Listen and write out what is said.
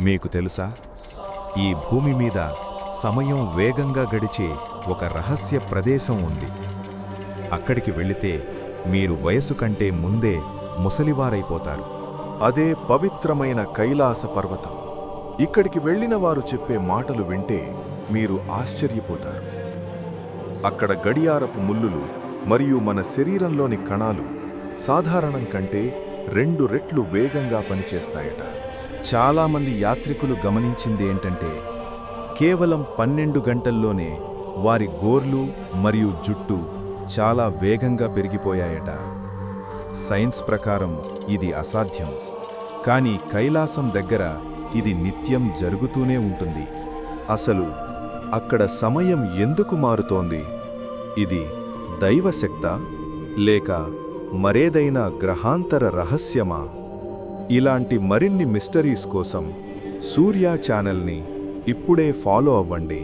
మీకు తెలుసా? ఈ భూమి మీద సమయం వేగంగా గడిచే ఒక రహస్య ప్రదేశం ఉంది. అక్కడికి వెళితే మీరు వయసు కంటే ముందే ముసలివారైపోతారు. అదే పవిత్రమైన కైలాస పర్వతం. ఇక్కడికి వెళ్ళిన వారు చెప్పే మాటలు వింటే మీరు ఆశ్చర్యపోతారు. అక్కడ గడియారపు ముల్లులు మరియు మన శరీరంలోని కణాలు సాధారణం కంటే రెండు రెట్లు వేగంగా పనిచేస్తాయట. చాలామంది యాత్రికులు గమనించింది ఏంటంటే కేవలం పన్నెండు గంటల్లోనే వారి గోర్లు మరియు జుట్టు చాలా వేగంగా పెరిగిపోయాయట. సైన్స్ ప్రకారం ఇది అసాధ్యం. కానీ కైలాసం దగ్గర ఇది నిత్యం జరుగుతూనే ఉంటుంది. అసలు అక్కడ సమయం ఎందుకు మారుతోంది? ఇది దైవశక్త లేక మరేదైనా గ్రహాంతర రహస్యమా? ఇలాంటి మరిన్ని మిస్టరీస్ కోసం సూర్య ఛానల్ని ఇప్పుడే ఫాలో అవ్వండి.